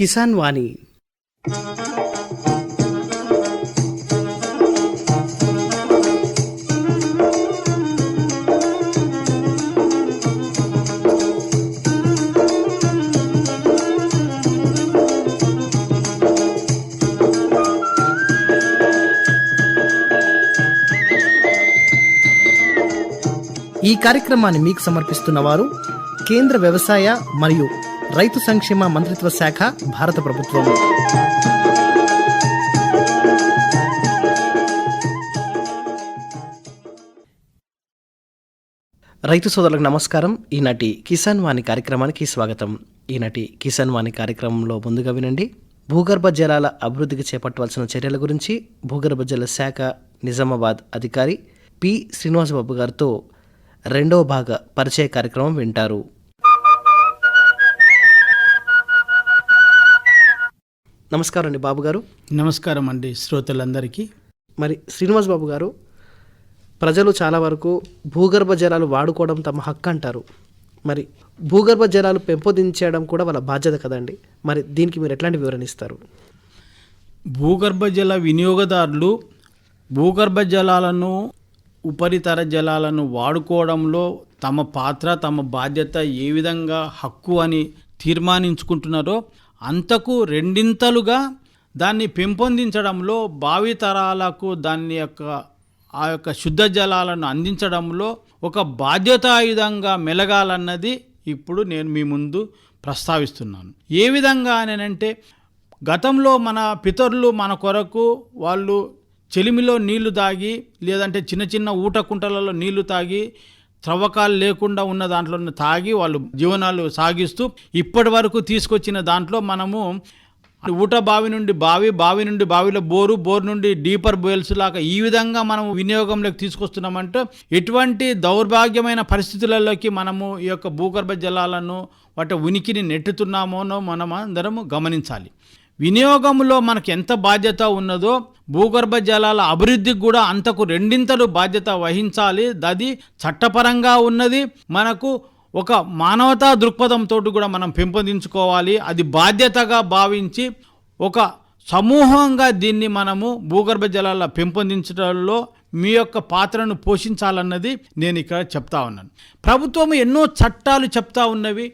కిసాన్ వాణి. ఈ కార్యక్రమాన్ని మీకు సమర్పిస్తున్న వారు కేంద్ర వ్యవసాయ మరియు రైతు సంక్షేమ మంత్రిత్వ శాఖ భారత ప్రభుత్వం. రైతు సోదరులకు నమస్కారం. ఈనాటి కిసాన్ వాణి కార్యక్రమానికి స్వాగతం. ఈనాటి కిసాన్ వాణి కార్యక్రమంలో ముందుగా వినండి. భూగర్భ జలాల అభివృద్ధికి చేపట్టవలసిన చర్యల గురించి భూగర్భ జల శాఖ నిజామాబాద్ అధికారి పి శ్రీనివాసబాబు గారితో రెండవ భాగ పరిచయ కార్యక్రమం వింటారు. నమస్కారం అండి బాబు గారు నమస్కారం అండి శ్రోతలందరికీ. మరి శ్రీనివాస్ బాబు గారు ప్రజలు చాలా వరకు భూగర్భ జలాలు వాడుకోవడం తమ హక్కు అంటారు. మరి భూగర్భ జలాలు పెంపొందించడం కూడా వాళ్ళ బాధ్యత కదండి. మరి దీనికి మీరు ఎట్లాంటి వివరణ ఇస్తారు? భూగర్భ జల వినియోగదారులు భూగర్భ జలాలను ఉపరితర జలాలను వాడుకోవడంలో తమ పాత్ర తమ బాధ్యత ఏ విధంగా హక్కు అని తీర్మానించుకుంటున్నారో అంతకు రెండింతలుగా దాన్ని పెంపొందించడంలో భావితరాలకు దాని యొక్క ఆ యొక్క శుద్ధ జలాలను అందించడంలో ఒక బాధ్యతాయుధంగా మెలగాలన్నది ఇప్పుడు నేను మీ ముందు ప్రస్తావిస్తున్నాను. ఏ విధంగా అనంటే గతంలో మన పితరులు మన కొరకు వాళ్ళు చెలిమిలో నీళ్ళు తాగి లేదంటే చిన్న చిన్న ఊట కుంటలలో నీళ్ళు తాగి త్రవ్వకాలు లేకుండా ఉన్న దాంట్లో తాగి వాళ్ళు జీవనాలు సాగిస్తూ ఇప్పటి వరకు తీసుకొచ్చిన దాంట్లో మనము ఊట బావి నుండి బావి బావి నుండి బావిలో బోరు బోరు నుండి డీపర్ బోయల్స్ లాగా ఈ విధంగా మనం వినియోగంలోకి తీసుకొస్తున్నామంటే ఎటువంటి దౌర్భాగ్యమైన పరిస్థితులలోకి మనము ఈ యొక్క భూగర్భ జలాలను వాటి ఉనికిని నెట్టుతున్నామోనో మనం అందరము గమనించాలి. వినియోగంలో మనకు ఎంత బాధ్యత ఉన్నదో భూగర్భ జలాల అభివృద్ధికి కూడా అంతకు రెండింతలు బాధ్యత వహించాలి. అది చట్టపరంగా ఉన్నది. మనకు ఒక మానవతా దృక్పథంతో కూడా మనం పెంపొందించుకోవాలి. అది బాధ్యతగా భావించి ఒక సమూహంగా దీన్ని మనము భూగర్భ జలాల పెంపొందించడంలో మీ యొక్క పాత్రను పోషించాలన్నది నేను ఇక్కడ చెప్తా ఉన్నాను. ప్రభుత్వం ఎన్నో చట్టాలు చెప్తా ఉన్నవి.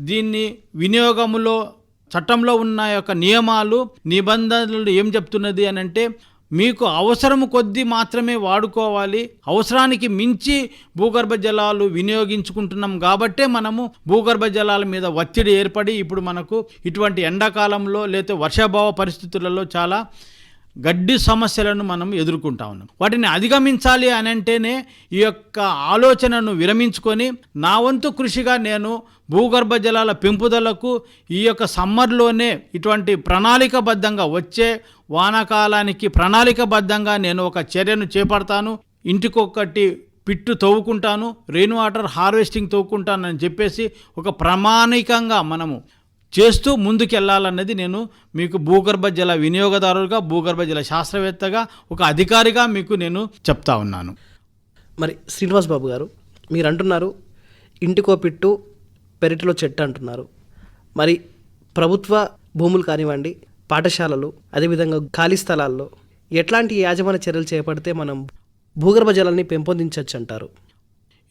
దీన్ని వినియోగములో చట్టంలో ఉన్న యొక్క నియమాలు నిబంధనలు ఏం చెప్తున్నది అని అంటే మీకు అవసరం కొద్దీ మాత్రమే వాడుకోవాలి. అవసరానికి మించి భూగర్భ జలాలు వినియోగించుకుంటున్నాం కాబట్టే మనము భూగర్భ జలాల మీద ఒత్తిడి ఏర్పడి ఇప్పుడు మనకు ఇటువంటి ఎండాకాలంలో లేకపోతే వర్షాభావ పరిస్థితులలో చాలా గడ్డి సమస్యలను మనం ఎదుర్కొంటా ఉన్నాం. వాటిని అధిగమించాలి అని అంటేనే ఈ యొక్క ఆలోచనను విరమించుకొని నా వంతు కృషిగా నేను భూగర్భ జలాల పెంపుదలకు ఈ యొక్క సమ్మర్లోనే ఇటువంటి ప్రణాళికబద్ధంగా వచ్చే వానాకాలానికి ప్రణాళికబద్ధంగా నేను ఒక చర్యను చేపడతాను. ఇంటికొకటి పిట్టు తవ్వుకుంటాను. రెయిన్ వాటర్ హార్వెస్టింగ్ తవ్వుకుంటానని చెప్పేసి ఒక ప్రామాణికంగా మనము చేస్తూ ముందుకెళ్ళాలన్నది నేను మీకు భూగర్భ జల వినియోగదారులుగా భూగర్భ జల శాస్త్రవేత్తగా ఒక అధికారిగా మీకు నేను చెప్తా ఉన్నాను. మరి శ్రీనివాస్ బాబు గారు మీరు అంటున్నారు ఇంటికో పిట్టు పెరటిలో చెట్టు అంటున్నారు. మరి ప్రభుత్వ భూములు కానివ్వండి పాఠశాలలు అదేవిధంగా ఖాళీ స్థలాల్లో ఎట్లాంటి యాజమాన్య చర్యలు చేపడితే మనం భూగర్భ జలాన్ని పెంపొందించవచ్చు అంటారు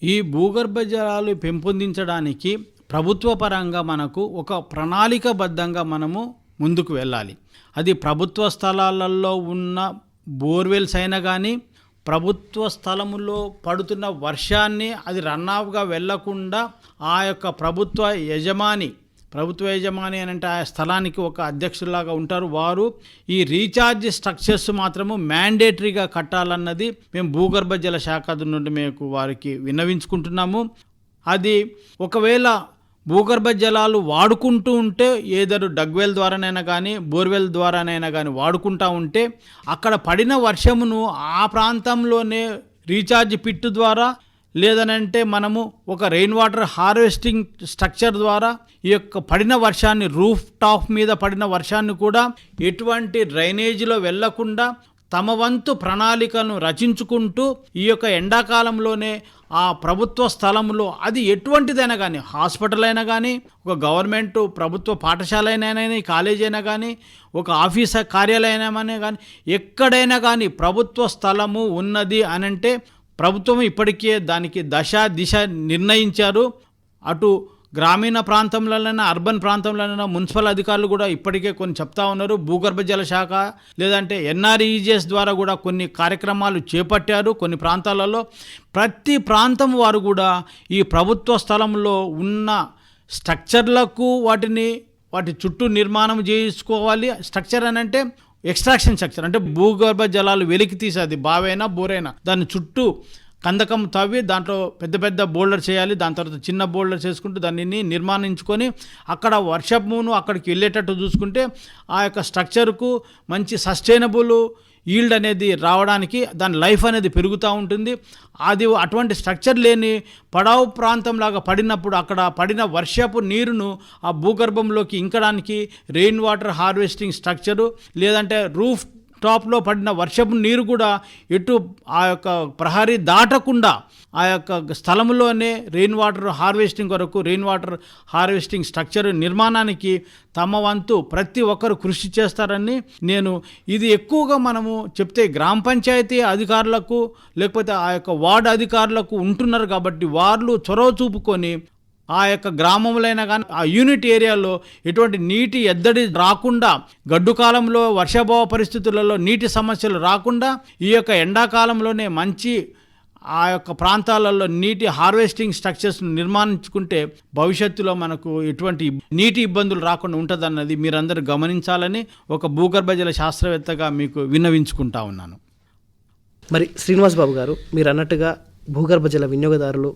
ఈ భూగర్భ జలాలు పెంపొందించడానికి ప్రభుత్వ పరంగా మనకు ఒక ప్రణాళికబద్ధంగా మనము ముందుకు వెళ్ళాలి. అది ప్రభుత్వ స్థలాలలో ఉన్న బోర్వెల్స్ అయినా కానీ ప్రభుత్వ స్థలములో పడుతున్న వర్షాన్ని అది రన్నాఫ్గా వెళ్ళకుండా ఆ యొక్క ప్రభుత్వ యజమాని ప్రభుత్వ యజమాని అని అంటే ఆ స్థలానికి ఒక అధ్యక్షులాగా ఉంటారు. వారు ఈ రీఛార్జ్ స్ట్రక్చర్స్ మాత్రము మ్యాండేటరీగా కట్టాలన్నది మేము భూగర్భ జల శాఖ నుండి మేము వారికి విన్నవించుకుంటున్నాము. అది ఒకవేళ భూగర్భ జలాలు వాడుకుంటూ ఉంటే ఏదరు డగ్వెల్ ద్వారానైనా కానీ బోర్వెల్ ద్వారానైనా కానీ వాడుకుంటూ ఉంటే అక్కడ పడిన వర్షమును ఆ ప్రాంతంలోనే రీఛార్జ్ పిట్టు ద్వారా లేదనంటే మనము ఒక రెయిన్ వాటర్ హార్వెస్టింగ్ స్ట్రక్చర్ ద్వారా ఈ యొక్క పడిన వర్షాన్ని రూఫ్ టాప్ మీద పడిన వర్షాన్ని కూడా ఎటువంటి డ్రైనేజీలో వెళ్ళకుండా తమ వంతు ప్రణాళికను రచించుకుంటూ ఈ యొక్క ఎండాకాలంలోనే ఆ ప్రభుత్వ స్థలంలో అది ఎటువంటిదైనా కానీ హాస్పిటల్ అయినా కానీ ఒక గవర్నమెంట్ ప్రభుత్వ పాఠశాల అయినా కానీ కాలేజ్ అయినా కానీ ఒక ఆఫీస్ కార్యాలయమైనా కానీ ఎక్కడైనా కానీ ప్రభుత్వ స్థలము ఉన్నది అనంటే ప్రభుత్వం ఇప్పటికే దానికి దశ దిశ నిర్ణయించారు. అటు గ్రామీణ ప్రాంతంలోనైనా అర్బన్ ప్రాంతంలోనైనా మున్సిపల్ అధికారులు కూడా ఇప్పటికే కొన్ని చెప్తా ఉన్నారు. భూగర్భ జల శాఖ లేదంటే ఎన్ఆర్ఈజిఎస్ ద్వారా కూడా కొన్ని కార్యక్రమాలు చేపట్టారు కొన్ని ప్రాంతాలలో. ప్రతి ప్రాంతం వారు కూడా ఈ ప్రభుత్వ స్థలంలో ఉన్న స్ట్రక్చర్లకు వాటిని వాటి చుట్టూ నిర్మాణం చేసుకోవాలి. స్ట్రక్చర్ అని అంటే ఎక్స్ట్రాక్షన్ స్ట్రక్చర్ అంటే భూగర్భ జలాలు వెలికి తీసేది బావైనా బోరైనా. దాని చుట్టూ కందకం తవ్వి దాంట్లో పెద్ద పెద్ద బోల్డర్ చేయాలి. దాని తర్వాత చిన్న బోల్డర్ చేసుకుంటూ దానిని నిర్మాణించుకొని అక్కడ వర్షపును అక్కడికి వెళ్ళేటట్టు చూసుకుంటే ఆ యొక్క స్ట్రక్చర్కు మంచి సస్టైనబుల్ ఈల్డ్ అనేది రావడానికి దాని లైఫ్ అనేది పెరుగుతూ ఉంటుంది. అది అటువంటి స్ట్రక్చర్ లేని పడావు ప్రాంతంలాగా పడినప్పుడు అక్కడ పడిన వర్షపు నీరును ఆ భూగర్భంలోకి ఇంకడానికి రెయిన్ వాటర్ హార్వెస్టింగ్ స్ట్రక్చరు లేదంటే రూఫ్ టాప్లో పడిన వర్షపు నీరు కూడా ఎటు ఆ యొక్క ప్రహరీ దాటకుండా ఆ యొక్క స్థలంలోనే రెయిన్ వాటర్ హార్వెస్టింగ్ కొరకు రెయిన్ వాటర్ హార్వెస్టింగ్ స్ట్రక్చర్ నిర్మాణానికి తమ వంతు ప్రతి ఒక్కరు కృషి చేస్తారని నేను ఇది ఎక్కువగా మనము చెప్తే గ్రామ పంచాయతీ అధికారులకు లేకపోతే ఆ యొక్క వార్డు అధికారులకు ఉంటున్నారు కాబట్టి వాళ్ళు చొరవ చూపుకొని ఆ యొక్క గ్రామంలో కానీ ఆ యూనిట్ ఏరియాలో ఎటువంటి నీటి ఎద్దడి రాకుండా గడ్డు కాలంలో వర్షాభావ పరిస్థితులలో నీటి సమస్యలు రాకుండా ఈ యొక్క ఎండాకాలంలోనే మంచి ఆ యొక్క ప్రాంతాలలో నీటి హార్వెస్టింగ్ స్ట్రక్చర్స్ను నిర్మాణించుకుంటే భవిష్యత్తులో మనకు ఎటువంటి నీటి ఇబ్బందులు రాకుండా ఉంటుందన్నది మీరందరూ గమనించాలని ఒక భూగర్భ జల శాస్త్రవేత్తగా మీకు విన్నవించుకుంటా ఉన్నాను. మరి శ్రీనివాస్ బాబు గారు మీరు అన్నట్టుగా భూగర్భ జల వినియోగదారులు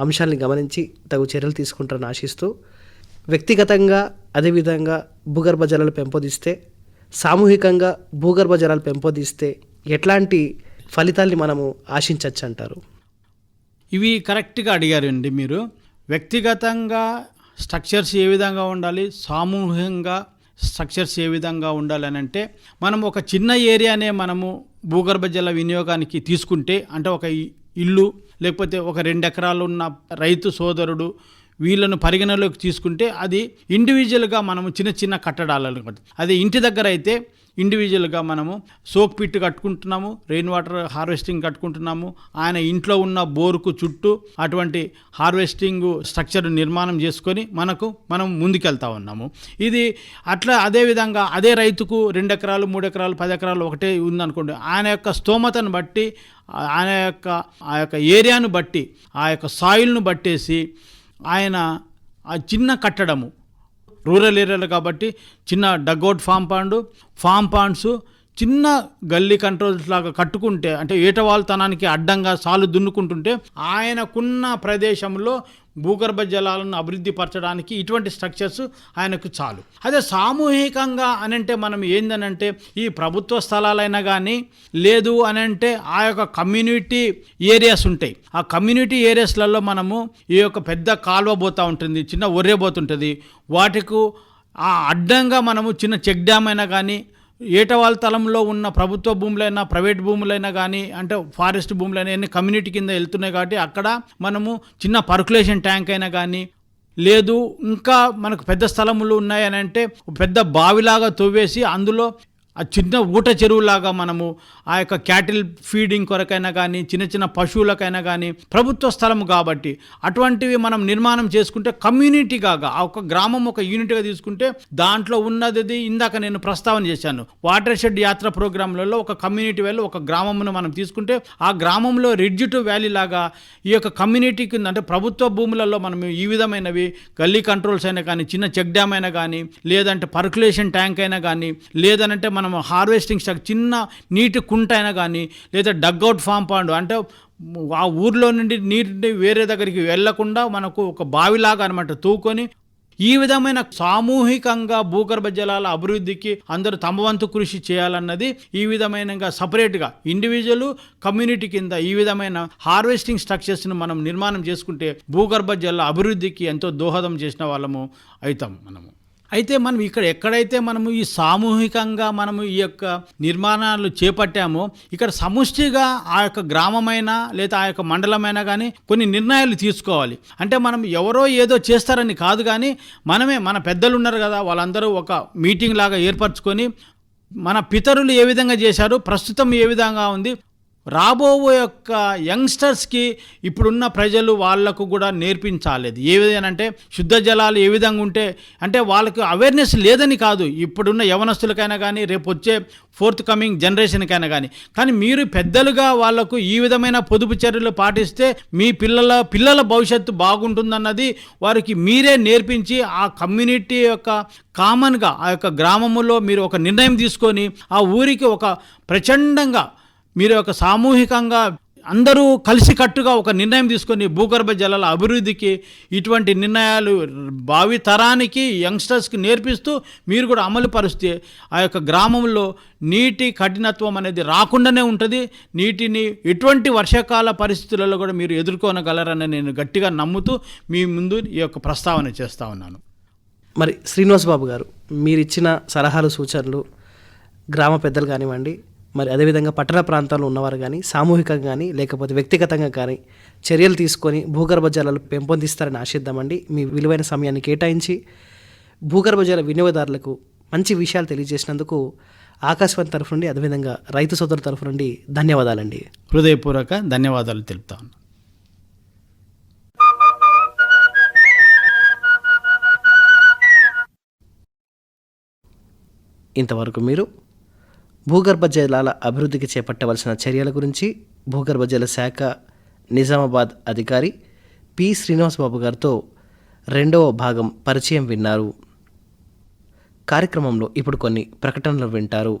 అంశాలను గమనించి తగు చర్యలు తీసుకుంటారని ఆశిస్తూ వ్యక్తిగతంగా అదేవిధంగా భూగర్భ జలాలు పెంపొందిస్తే సామూహికంగా భూగర్భ జలాలు పెంపొందిస్తే ఎట్లాంటి ఫలితాల్ని మనము ఆశించవచ్చు అంటారు ఇవి కరెక్ట్గా అడిగారండి మీరు. వ్యక్తిగతంగా స్ట్రక్చర్స్ ఏ విధంగా ఉండాలి? సామూహికంగా స్ట్రక్చర్స్ ఏ విధంగా ఉండాలి అని అంటే మనం ఒక చిన్న ఏరియానే మనము భూగర్భ జల వినియోగానికి తీసుకుంటే అంటే ఒక ఇల్లు లేకపోతే ఒక రెండు ఎకరాలు ఉన్న రైతు సోదరుడు వీళ్ళను పరిగణలోకి తీసుకుంటే అది ఇండివిజువల్గా మనము చిన్న చిన్న కట్టడాలను అదే ఇంటి దగ్గర అయితే ఇండివిజువల్గా మనము సోక్ పిట్ కట్టుకుంటున్నాము రెయిన్ వాటర్ హార్వెస్టింగ్ కట్టుకుంటున్నాము. ఆయన ఇంట్లో ఉన్న బోరుకు చుట్టూ అటువంటి హార్వెస్టింగ్ స్ట్రక్చర్ నిర్మాణం చేసుకొని మనకు మనం ముందుకెళ్తా ఉన్నాము. ఇది అట్లా అదే విధంగా అదే రైతుకు రెండు ఎకరాలు మూడు ఎకరాలు పది ఎకరాలు ఒకటే ఉందనుకోండి. ఆయన యొక్క స్తోమతను బట్టి ఆయన యొక్క ఆ యొక్క ఏరియాను బట్టి ఆ యొక్క సాయిల్ను బట్టేసి ఆయన ఆ చిన్న కట్టడము రూరల్ ఏరియాలో కాబట్టి చిన్న dugout farm pond farm ponds చిన్న గల్లీ కంట్రోల్స్ లాగా కట్టుకుంటే అంటే ఏటవాళ్ళతనానికి అడ్డంగా సాలు దున్నుకుంటుంటే ఆయనకున్న ప్రదేశంలో భూగర్భ జలాలను అభివృద్ధి పరచడానికి ఇటువంటి స్ట్రక్చర్స్ ఆయనకు చాలు. అదే సామూహికంగా అనంటే మనం ఏందనంటే ఈ ప్రభుత్వ స్థలాలైనా కానీ లేదు అనంటే ఆ యొక్క కమ్యూనిటీ ఏరియాస్ ఉంటాయి. ఆ కమ్యూనిటీ ఏరియాస్లలో మనము ఈ యొక్క పెద్ద కాలువ పోతూ ఉంటుంది చిన్న ఒర్రే పోతుంటుంది. వాటికు ఆ అడ్డంగా మనము చిన్న చెక్ డ్యామ్ అయినా కానీ ఏటవాల తలంలో ఉన్న ప్రభుత్వ భూములైనా ప్రైవేట్ భూములైనా కానీ అంటే ఫారెస్ట్ భూములైనా అన్ని కమ్యూనిటీ కింద వెళ్తున్నాయి కాబట్టి అక్కడ మనము చిన్న పర్కులేషన్ ట్యాంక్ అయినా కానీ లేదు ఇంకా మనకు పెద్ద స్థలములు ఉన్నాయని అంటే పెద్ద బావిలాగా తవ్వేసి అందులో ఆ చిన్న ఊట చెరువులాగా మనము ఆ యొక్క క్యాటిల్ ఫీడింగ్ కొరకైనా కానీ చిన్న చిన్న పశువులకైనా కానీ ప్రభుత్వ స్థలం కాబట్టి అటువంటివి మనం నిర్మాణం చేసుకుంటే కమ్యూనిటీగా ఆ ఒక గ్రామం ఒక యూనిట్గా తీసుకుంటే దాంట్లో ఉన్నది ఇందాక నేను ప్రస్తావన చేశాను. వాటర్ షెడ్ యాత్ర ప్రోగ్రాంలలో ఒక కమ్యూనిటీ వెళ్ళి ఒక గ్రామమును మనం తీసుకుంటే ఆ గ్రామంలో రిడ్జ్ టు వ్యాలీ లాగా ఈ యొక్క కమ్యూనిటీ కింద అంటే ప్రభుత్వ భూములలో మనం ఈ విధమైనవి గల్లీ కంట్రోల్స్ అయినా కానీ చిన్న చెక్ డ్యామ్ అయినా కానీ లేదంటే పర్కులేషన్ ట్యాంక్ అయినా కానీ లేదనంటే మనం హార్వెస్టింగ్ స్టాక్ చిన్న నీటి కుంట అయినా కానీ లేదా డగ్అవుట్ ఫామ్ పాండ్ అంటే ఆ ఊర్లో నుండి నీటిని వేరే దగ్గరికి వెళ్ళకుండా మనకు ఒక బావిలాగా అనమాట తూకొని ఈ విధమైన సామూహికంగా భూగర్భ జలాల అభివృద్ధికి అందరూ తమ వంతు కృషి చేయాలన్నది ఈ విధమైన సపరేట్గా ఇండివిజువల్ కమ్యూనిటీ కింద ఈ విధమైన హార్వెస్టింగ్ స్ట్రక్చర్స్ను మనం నిర్మాణం చేసుకుంటే భూగర్భ జల అభివృద్ధికి ఎంతో దోహదం చేసిన వాళ్ళము అవుతాం మనము. అయితే మనం ఇక్కడ ఎక్కడైతే మనము ఈ సామూహికంగా మనము ఈ యొక్క నిర్మాణాలు చేపట్టామో ఇక్కడ సముష్టిగా ఆ యొక్క గ్రామమైనా లేదా ఆ యొక్క మండలమైనా కానీ కొన్ని నిర్ణయాలు తీసుకోవాలి. అంటే మనం ఎవరో ఏదో చేస్తారని కాదు కానీ మనమే మన పెద్దలు ఉన్నారు కదా వాళ్ళందరూ ఒక మీటింగ్ లాగా ఏర్పరచుకొని మన పితరులు ఏ విధంగా చేశారు ప్రస్తుతం ఏ విధంగా ఉంది రాబో యొక్క యంగ్స్టర్స్కి ఇప్పుడున్న ప్రజలు వాళ్ళకు కూడా నేర్పించాలి. ఏ విధంగా అంటే శుద్ధ జలాలు ఏ విధంగా ఉంటే అంటే వాళ్ళకి అవేర్నెస్ లేదని కాదు. ఇప్పుడున్న యవనస్తులకైనా కానీ రేపు వచ్చే ఫోర్త్ కమింగ్ జనరేషన్కైనా కానీ కానీ మీరు పెద్దలుగా వాళ్ళకు ఈ విధమైన పొదుపు చర్యలు పాటిస్తే మీ పిల్లల పిల్లల భవిష్యత్తు బాగుంటుందన్నది వారికి మీరే నేర్పించి ఆ కమ్యూనిటీ యొక్క కామన్గా ఆ యొక్క గ్రామములో మీరు ఒక నిర్ణయం తీసుకొని ఆ ఊరికి ఒక ప్రచండంగా మీరు ఒక సామూహికంగా అందరూ కలిసికట్టుగా ఒక నిర్ణయం తీసుకొని భూగర్భ జలాల అభివృద్ధికి ఇటువంటి నిర్ణయాలు భావి తరానికి యంగ్స్టర్స్కి నేర్పిస్తూ మీరు కూడా అమలు పరిస్తే ఆ యొక్క గ్రామంలో నీటి కఠినత్వం అనేది రాకుండానే ఉంటుంది. నీటిని ఎటువంటి వర్షాకాల పరిస్థితులలో కూడా మీరు ఎదుర్కొనగలరని నేను గట్టిగా నమ్ముతూ మీ ముందు ఈ యొక్క ప్రస్తావన చేస్తా ఉన్నాను. మరి శ్రీనివాస్ బాబు గారు మీరు ఇచ్చిన సలహాలు సూచనలు గ్రామ పెద్దలు కానివ్వండి మరి అదేవిధంగా పట్టణ ప్రాంతాల్లో ఉన్నవారు కానీ సామూహికంగా కానీ లేకపోతే వ్యక్తిగతంగా కానీ చర్యలు తీసుకొని భూగర్భ జలాలు పెంపొందిస్తారని ఆశిద్దామండి. మీ విలువైన సమయాన్ని కేటాయించి భూగర్భ జల వినియోగదారులకు మంచి విషయాలు తెలియజేసినందుకు ఆకాశవాణి తరఫు నుండి అదేవిధంగా రైతు సోదరుల తరఫు నుండి ధన్యవాదాలండి. హృదయపూర్వక ధన్యవాదాలు తెలుపుతా ఇంతవరకు మీరు భూగర్భ జలాల అభివృద్ధికి చేపట్టవలసిన చర్యల గురించి భూగర్భ జల శాఖ నిజామాబాద్ అధికారి పి. శ్రీనివాసబాబు గారితో రెండవ భాగం పరిచయం విన్నారు. కార్యక్రమంలో ఇప్పుడు కొన్ని ప్రకటనలు వింటారు.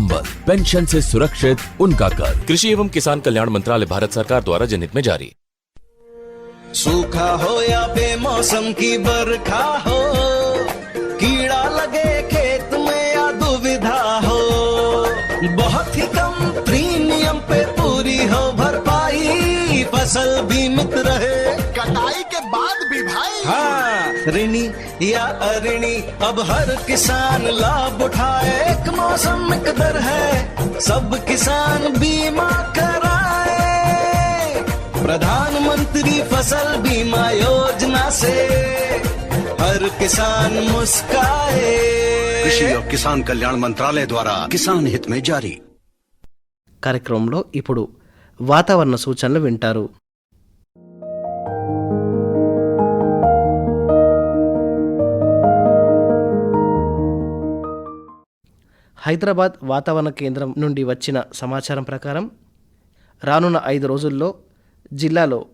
संबल पेंशन से सुरक्षित उनका कर कृषि एवं किसान कल्याण मंत्रालय भारत सरकार द्वारा जनहित में जारी। सूखा हो या बेमौसम की बरखा हो कीड़ा लगे फसल बीमित रहे कटाई के बाद भी भाई हाँ ऋणी या अऋणी अब हर किसान लाभ उठाए एक मौसम एक दर है सब किसान बीमा कराए प्रधानमंत्री फसल बीमा योजना से हर किसान मुस्काए कृषि और किसान कल्याण मंत्रालय द्वारा किसान हित में जारी కార్యక్రమంలో ఇప్పుడు వాతావరణ సూచనలు వింటారు. హైదరాబాద్ వాతావరణ కేంద్రం నుండి వచ్చిన సమాచారం ప్రకారం రానున్న ఐదు రోజుల్లో జిల్లాలో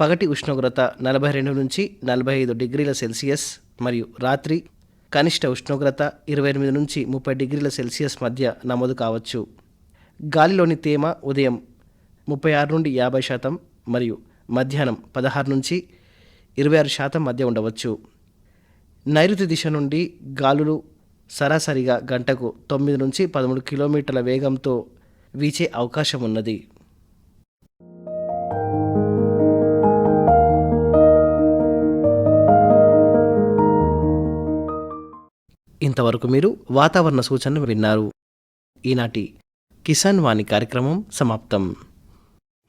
పగటి ఉష్ణోగ్రత నలభై రెండు నుంచి నలభై ఐదు డిగ్రీల సెల్సియస్ మరియు రాత్రి కనిష్ట ఉష్ణోగ్రత ఇరవై ఎనిమిది నుంచి ముప్పై డిగ్రీల సెల్సియస్ మధ్య నమోదు కావచ్చు. గాలిలోని తేమ ఉదయం ముప్పై ఆరు నుండి యాభై శాతం మరియు మధ్యాహ్నం పదహారు నుంచి ఇరవై ఆరు శాతం మధ్య ఉండవచ్చు. నైరుతి దిశ నుండి గాలులు సరాసరిగా గంటకు తొమ్మిది నుంచి పదమూడు కిలోమీటర్ల వేగంతో వీచే అవకాశం ఉన్నది. ఇంతవరకు మీరు వాతావరణ సూచనలు విన్నారు. ఈనాటి కిసాన్ వాణి కార్యక్రమం సమాప్తం.